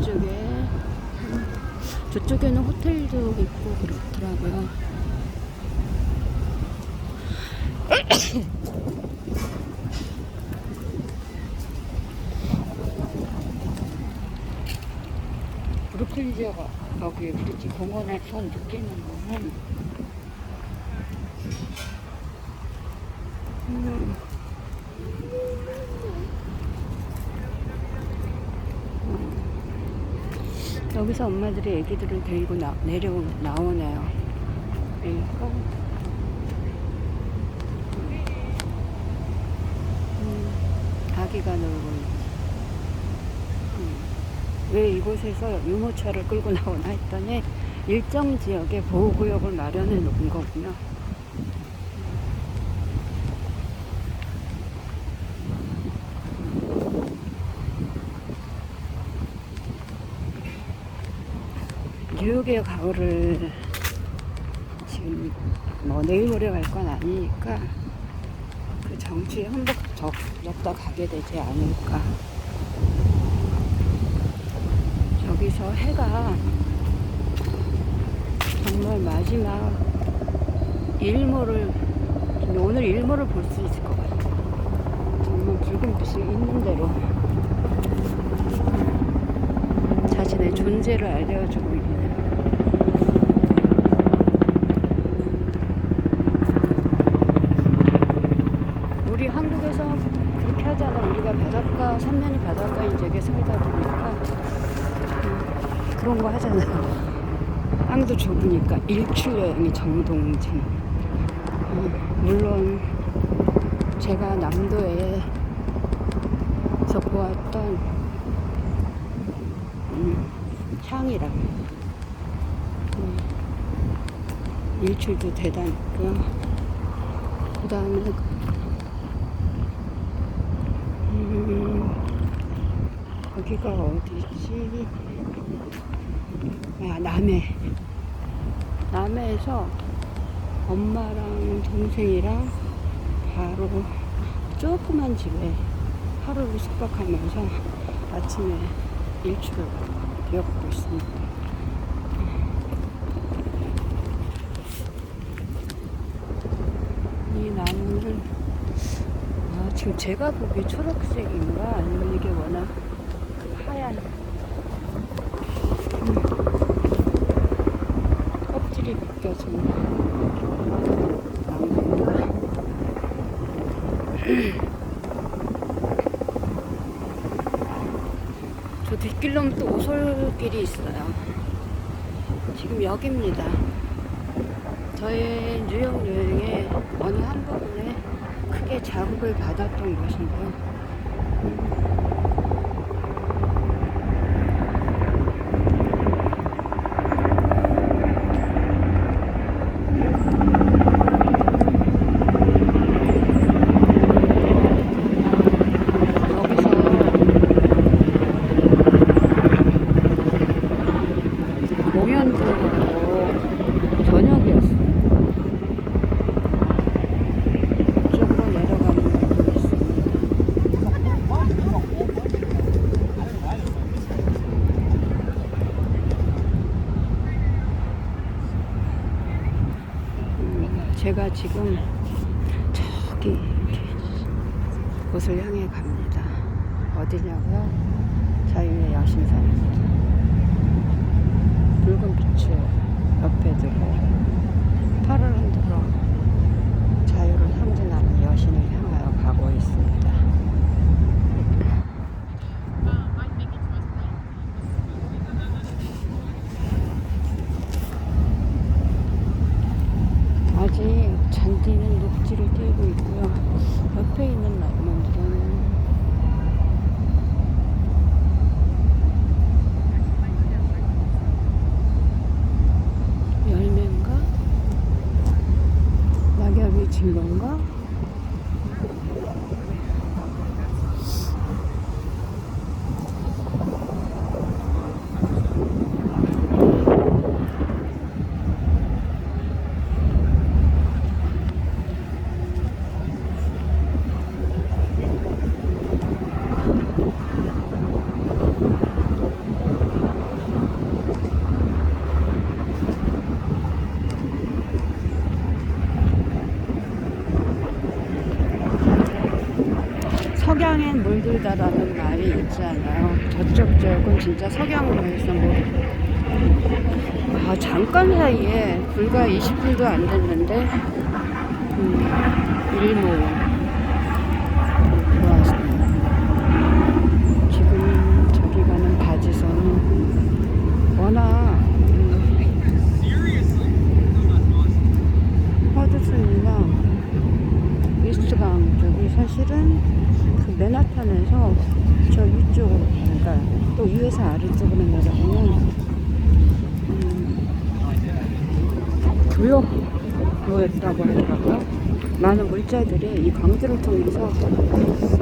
저쪽에 저쪽에는 호텔도 있고 그렇더라고요. 브루클리즈가 여기 브릿지 공원에서 느끼는 거는 음, 여기서 엄마들이 애기들을 데리고 나, 내려 나오네요. 그러니까 음, 아기가 놀고. 음, 왜 이곳에서 유모차를 끌고 나오나 했더니 일정 지역에 보호구역을 마련해 놓은 거군요. 뉴욕의 가을을 지금 뭐 내일 모레 갈 건 아니니까 그 정취에 한번 적다 가게 되지 않을까. 저기서 해가 정말 마지막 일몰을 오늘 일몰을 볼 수 있을 것 같아요. 정말 붉은 빛이 있는 대로 자신의 존재를 알려주고 있네요. 우리 한국에서 그렇게 하잖아. 우리가 바닷가, 삼면이 바닷가인 지역에 살다 보니까 음, 그런 거 하잖아요. 땅도 좁으니까 일출 여행이 정동진. 음, 물론 제가 남도에서 보았던 음, 향이랑 음, 일출도 대단했고요. 그 다음에 음, 거기가 어디지? 아, 남해. 남해에서 엄마랑 동생이랑 바로 조그만 집에 하루를 숙박하면서 아침에 일출을 배워보고 있습니다. 이 나무는 아, 지금 제가 보기에 초록색인가 아니면 이게 워낙 그 하얀 음, 껍질이 벗겨진 나무입니다. 저 뒷길로는 또 오솔 길이 있어요. 지금 여기입니다. 저의 뉴욕 여행의 어느 한 부분에 크게 자극을 받았던 곳인데요. 보신 건가? 석양엔 물들다라는 말이 있잖아요. 저쪽 지역은 진짜 석양으로 해서 뭐. 아, 잠깐 사이에 불과 20분도 안 됐는데, 음, 일몰. 들어왔어요. 지금 저기 가는 바지선은 워낙, 음, 허드슨이나 이스트강 쪽이 사실은 그 맨하탄에서 저 위쪽으로 그러니까 또 위에서 아래쪽으로 내려가면 음, 교역로였다고 하더라고요. 많은 물자들이 이 강들을 통해서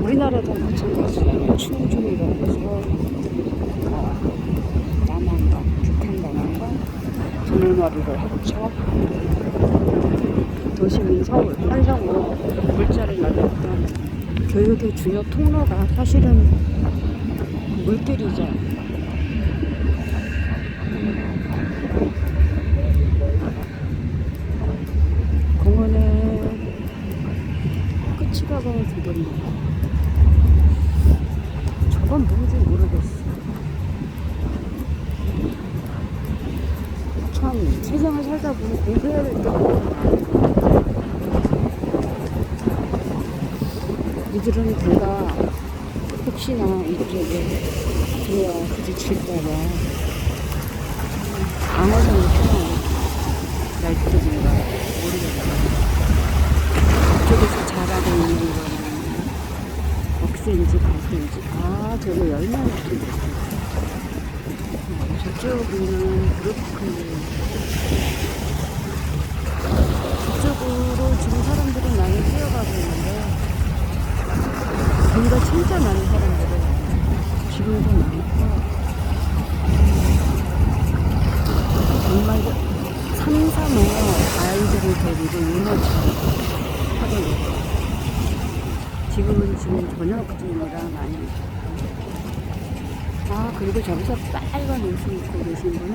우리나라도 마찬가지예요. 충중이라고 해서 어, 남한강, 북한 강과 두물머리를 합쳐 도시민 서울, 한성으로 물자를 날렸던 교육의 주요 통로가 사실은 물길이죠. 공원에 끝이 가보면 되겠네. 저건 뭔지 모르겠어. 참, 세상을 살다 보면 공부해야 될게 이들은 내가 혹시나 이쪽에 들어와 부딪힐까봐 펴놓은 날뜨기인가 모르겠어요. 이쪽에서 자라고 있는 거는 억새인지 가수인지. 아 저거 열매가 좀 저쪽은 그렇군 그쪽으로 지금 사람들이 많이 뛰어가고 있는데 우리가 진짜 많은 사람들은 지금도 많고 정말 3, 3호 아이들을 데리고 유모차 하거든요. 지금은 지금 저녁 중이라 많이 아 그리고 저기서 빨간 옷을 입고 계신 분은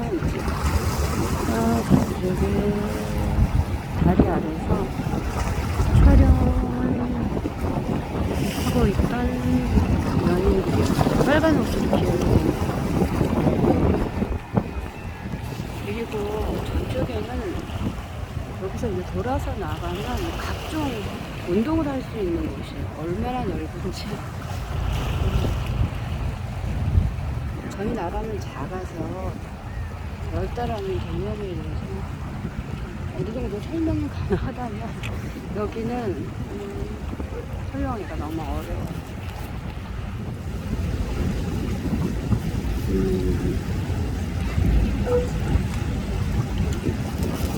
아 저기 다리 아래서 촬영을 하고 있던 연인들이 입고 그리고 저쪽에는 여기서 이제 돌아서 나가면 각종 운동을 할 수 있는 곳이에요. 얼마나 넓은지. 저희 나라는 작아서 넓다라는 개념에 대해서 어느 정도 설명이 가능하다면 여기는 음, 설명하기가 너무 어려워요.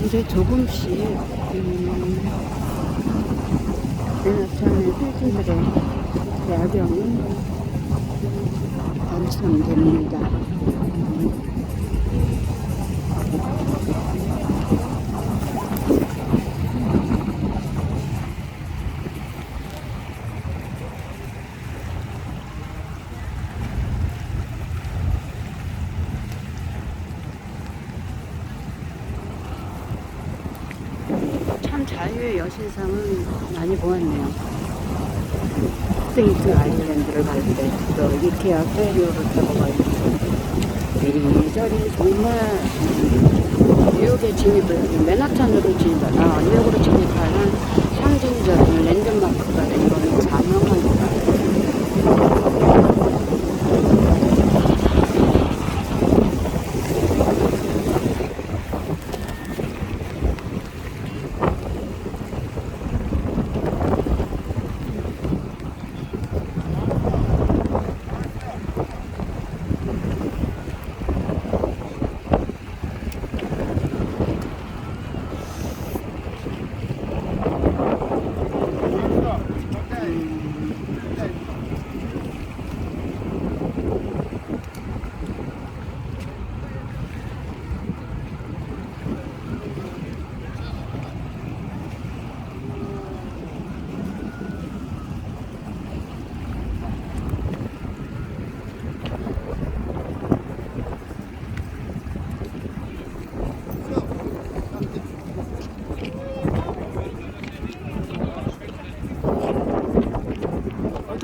이제 조금씩 음, 맨하탄의 필진들의 야경은 완성됩니다. 자유의 여신상은 많이 보았네요. 세이트 아일랜드를 갈 때, 또 이케아 페리오를 타고 갈 때, 이리저리 정말 뉴욕에 진입을, 맨하탄으로 진입을, 아, 뉴욕으로 진입하는 상징적인 랜드마크가 된 거는 자명합니다. 음,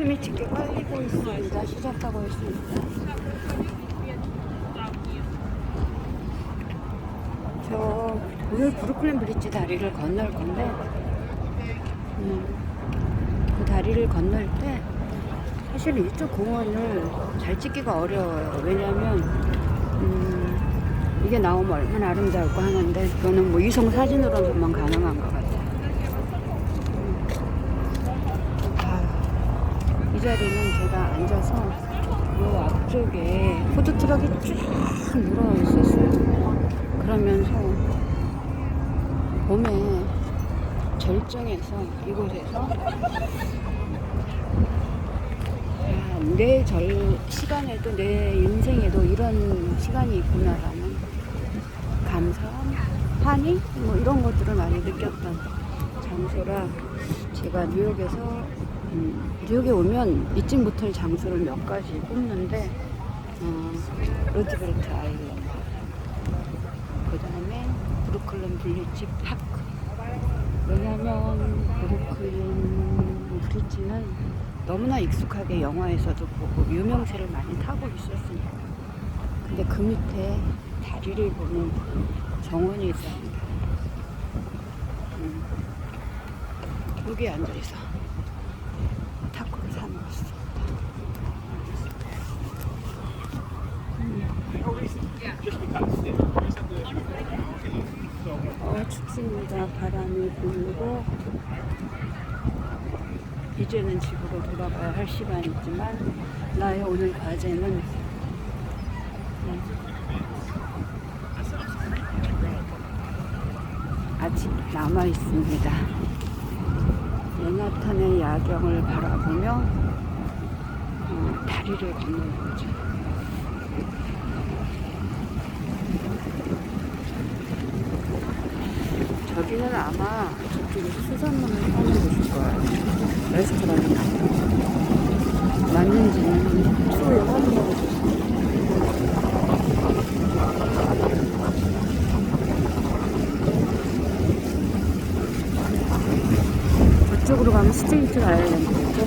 숨이 짙게 깔리고 있습니다. 시작하고 있습니다. 저 오늘 브루클린 브릿지 다리를 건널 건데 음, 그 다리를 건널 때 사실 이쪽 공원을 잘 찍기가 어려워요. 왜냐면 음, 이게 나오면 얼마나 아름다울까 하는데 그거는 뭐 이성 사진으로만 가능한 것 같아요. 음. 아, 이 자리는 제가 앉아서 요 앞쪽에 푸드트럭이 쫙 늘어 있었어요. 그러면서 봄에 절정에서 이곳에서 아, 내절 시간에도 내 인생에도 이런 시간이 있구나라는 감사함, 환희 뭐 이런 것들을 많이 느꼈던 장소라 제가 뉴욕에서 음, 뉴욕에 오면 잊지 못할 장소를 몇 가지 꼽는데 어, 로즈베르트 아일랜드 그 다음에 브루클린 블리지 파크 왜냐면 브루클린 브리지는 너무나 익숙하게 영화에서도 보고 유명세를 많이 타고 있었으니까. 근데 그 밑에 다리를 보는 정원이 있었습니다. 음. 여기 앉아있어 타코를 사 먹었어 어, 춥습니다. 바람이 불고 이제는 집으로 돌아가야 할 시간이지만 나의 오늘 과제는 음, 아직 남아 있습니다. 맨하탄의 야경을 바라보며 어, 다리를 걷는 거죠. 저기는 아마 저쪽에 수산물을 파는 곳일 거예요. 레스토랑이 맞는지는 추후에 확인해 보겠습니다. 저쪽으로 가면 스트레이트 아일랜드겠죠?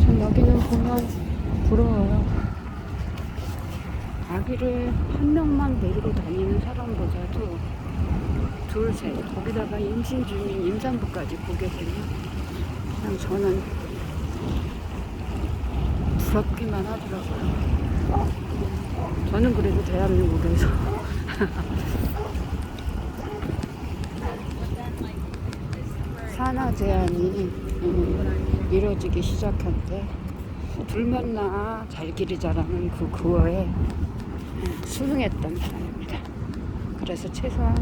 전 여기는 보면 부러워요. 아기를 한 명만 데리고 다니는 사람보다도 둘, 셋, 거기다가 임신 중인 임산부까지 보게 되면 그냥 저는 부럽기만 하더라고요. 저는 그래도 대한민국에서. 산하 제한이 음, 이루어지기 시작한 때 둘만 나 잘 기르자라는 그 구호에 음, 수긍했던 사람입니다. 그래서 최소한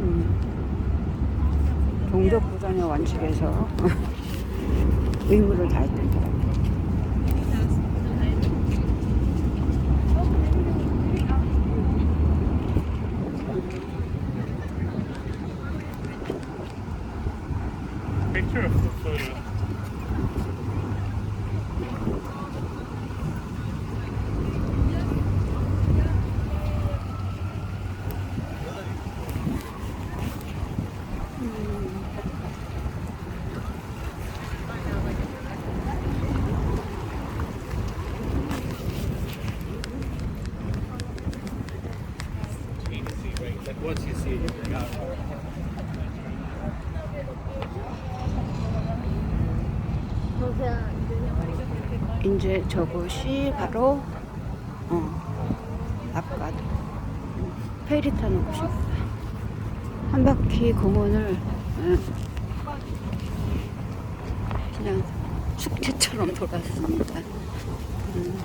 음, 동족부전의 원칙에서 의무를 다했던 사람 저곳이 바로 어, 아까도 페리 타는 곳입니다. 한 바퀴 공원을 어, 그냥 축제처럼 돌았습니다. 음.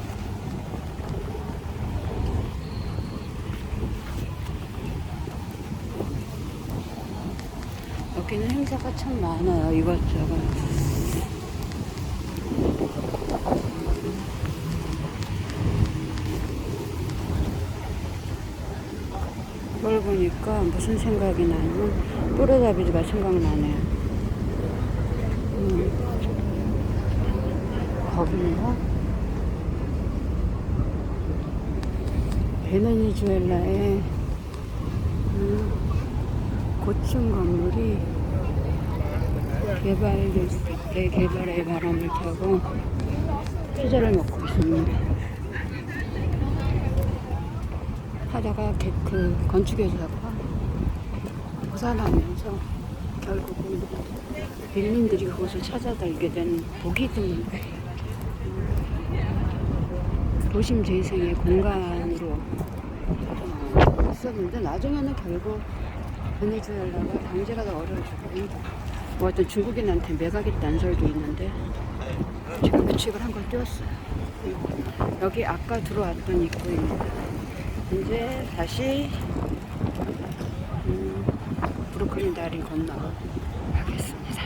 여기는 행사가 참 많아요. 이것저것. 그걸 보니까 무슨 생각이 나냐면 또래잡이가 생각나네요. 음. 거긴가? 베네수엘라의 음, 고층 건물이 개발될 때 개발의 바람을 타고 투자를 먹고 있습니다. 하다가 개- 그 건축회사가 부산하면서 결국은 빌린들이 그곳을 찾아들게 된 보기 드문 도심 재생의 공간으로 어, 있었는데 나중에는 결국 베네수엘라가 경제가 더 어려워지고 뭐 어떤 중국인한테 매각했다는 설도 있는데 지금 규칙을 한 걸 띄웠어요. 여기 아까 들어왔던 입구입니다. 이제 다시 오늘날이 건너 가겠습니다.